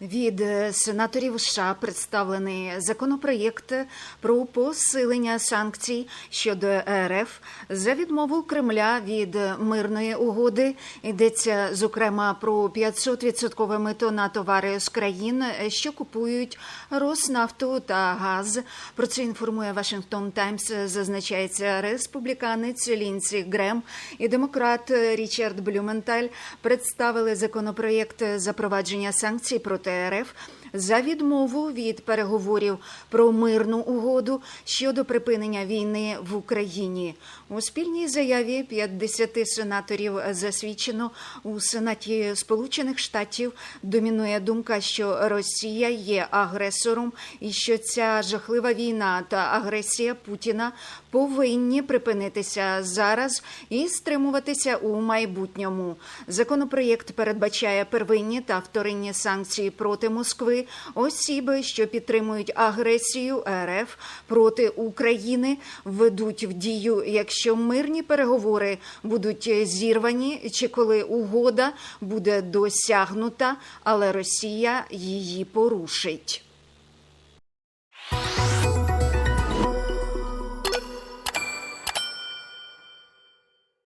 Від е, сенаторів США представлений законопроєкт про посилення санкцій щодо РФ за відмову Кремля від мирної угоди. Йдеться зокрема про 500-відсоткове мито на товари з країн, що купують Роснафту та газ. Про це інформує Вашингтон Таймс. Зазначається республіканець Лінсі Грем і демократ Річард Блюменталь представили законопроєкт запровадження санкцій проти РФ за відмову від переговорів про мирну угоду щодо припинення війни в Україні. У спільній заяві 50 сенаторів засвідчено у Сенаті Сполучених Штатів домінує думка, що Росія є агресором і що ця жахлива війна та агресія Путіна повинні припинитися зараз і стримуватися у майбутньому. Законопроєкт передбачає первинні та вторинні санкції проти Москви, осіби, що підтримують агресію РФ проти України, введуть в дію, якщо мирні переговори будуть зірвані, чи коли угода буде досягнута, але Росія її порушить.